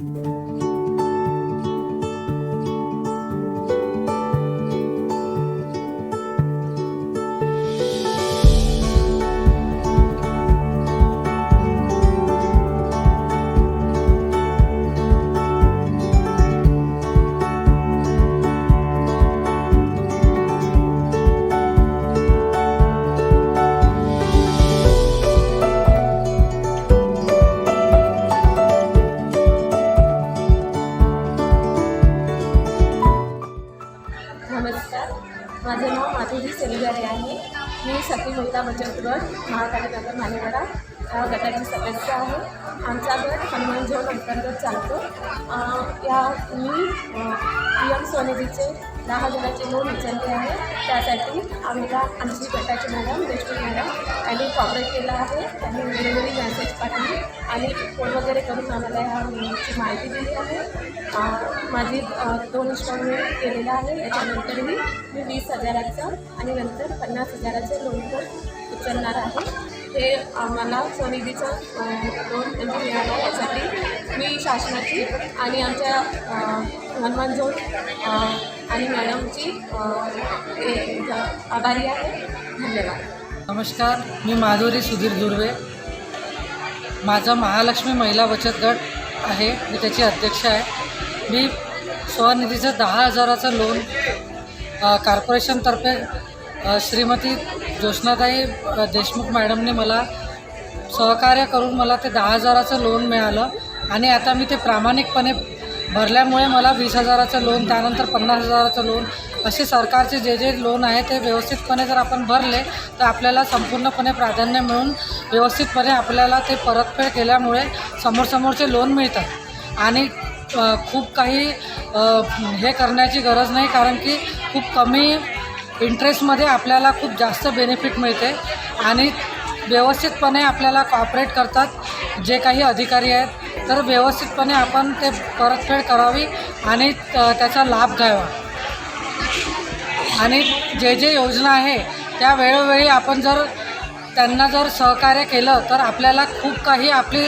नमस्कार माझं नाव माधुरी सेलगारे आहे. मी सती महिला बचत गट महाकाली नगर मालेवाडा. या गटाची सदस्य आहे. आमचा गट हनुमान झोन अंतर्गत चालतो. या मी पी एम स्वनिधीचे दहा हजाराचे लोन उचलले आहे. त्यासाठी आम्हाला आमची गटाची मॅडम देशमुख मॅडम यांनी कॉपरेट केलं आहे. त्यांनी वेळोवेळी मेसेज पाठवली आणि फोन वगैरे करून आम्हाला ह्या लोनची माहिती दिली आहे. माझी दोन इन्स्टॉलमेंट केलेलं आहे. याच्यानंतरही मी वीस हजाराचं आणि नंतर पन्नास हजाराचं लोन पण उचलणार आहे. हे आम्हाला स्वनिधीचं लोन म्हणजे मिळालं यासाठी मी शासनाची आणि आमच्या हनुमान जोड आणि मॅडमची आभारी आहे. धन्यवाद. नमस्कार मी माधुरी सुधीर दुर्वे. माझा महालक्ष्मी महिला बचत गट आहे. मी त्याची अध्यक्ष आहे. मी स्वनिधीचं दहा हजाराचं लोन कॉर्पोरेशनतर्फे श्रीमती ज्योत्स्नाताई देशमुख मॅडमने मला सहकार्य करून मला ते दहा हजाराचं लोन मिळालं. आणि आता मी ते प्रामाणिकपणे भरल्यामुळे मला वीस हजाराचं लोन त्यानंतर पन्नास हजाराचं लोन असे सरकारचे जे जे लोन आहे ते व्यवस्थितपणे जर आपण भरले तर आपल्याला संपूर्णपणे प्राधान्य मिळून व्यवस्थितपणे आपल्याला ते परतफेड केल्यामुळे समोरसमोरचे लोन मिळतात. आणि खूप काही हे करण्याची गरज नाही कारण की खूप कमी इंटरेस्टमध्ये आपल्याला खूप जास्त बेनिफिट मिळते आणि व्यवस्थितपणे आपल्याला कॉपरेट करतात जे काही अधिकारी आहेत. तर व्यवस्थितपणे आपण ते परतफेड करावी आणि त्याचा लाभ घ्यावा. आणि जे जे योजना आहे त्या वेळोवेळी आपण जर त्यांना जर सहकार्य केलं तर आपल्याला खूप काही आपली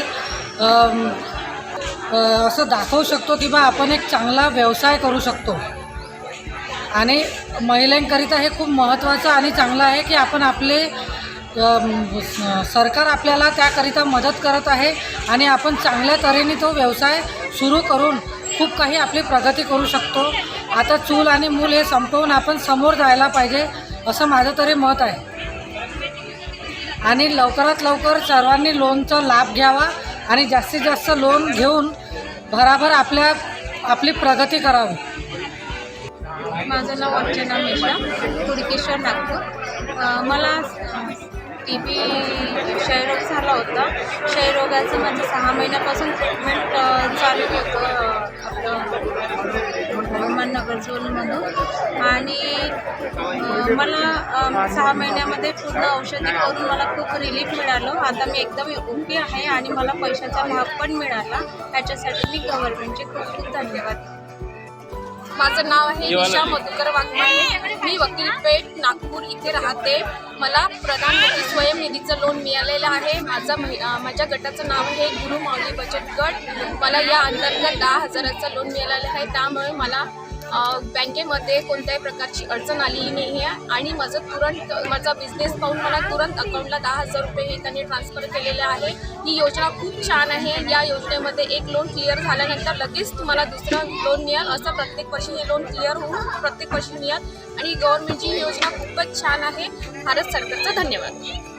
असं दाखवू शकतो की बा आपण एक चांगला व्यवसाय करू शकतो. आणि महिलांकरिता हे खूप महत्त्वाचं आणि चांगलं आहे की आपण आपले सरकार आपल्याला त्याकरिता मदत करत आहे आणि आपण चांगल्या तऱ्हेने तो व्यवसाय सुरू करून खूप काही आपली प्रगती करू शकतो. आता चूल आणि मूल हे संपवून आपण समोर जायला पाहिजे असं माझं तरी मत आहे. आणि लवकरात लवकर सर्वांनी लोनचा लाभ घ्यावा आणि जास्तीत जास्त लोन घेऊन भराभर आपल्या आपली प्रगती करावी. माझं नाव अर्चना मिश्रा कुडकेश्वर नागपूर. मला टी बी क्षयरोग झाला होता. क्षयरोगाचं माझं सहा महिन्यापासून ट्रीटमेंट चालू होतं आपलं हनुमाननगर झोनमधून आणि मला सहा महिन्यामध्ये पूर्ण औषधी करून मला खूप रिलीफ मिळालं. आता मी एकदम ओके आहे आणि मला पैशाचा लाभ पण मिळाला. त्याच्यासाठी मी गव्हर्नमेंटचे खूप खूप धन्यवाद. माझं नाव आहे निशा मधुकर वाघमारे मी वकीलपेठ नागपूर इथे राहते. मला प्रधानमंत्री स्वयंनिधीचं लोन मिळालेलं आहे. माझा माझ्या गटाचं नाव आहे गुरु माऊली बचत गट. मला या अंतर्गत दहा हजाराचं लोन मिळालेलं आहे. त्यामुळे मला बँकेमध्ये कोणत्याही प्रकारची अडचण आलेली नाही आहे आणि माझं तुरंत माझा बिझनेस पाहून मला तुरंत अकाउंटला दहा हजार रुपये हे त्यांनी ट्रान्सफर केलेले आहे. ही योजना खूप छान आहे. या योजनेमध्ये एक लोन क्लिअर झाल्यानंतर लगेच तुम्हाला दुसरं लोन मिळेल. असं प्रत्येक वर्षी हे लोन क्लिअर होऊन प्रत्येक वर्षी मिळेल. आणि गव्हर्नमेंटची ही योजना खूपच छान आहे. भारत सरकारचा धन्यवाद.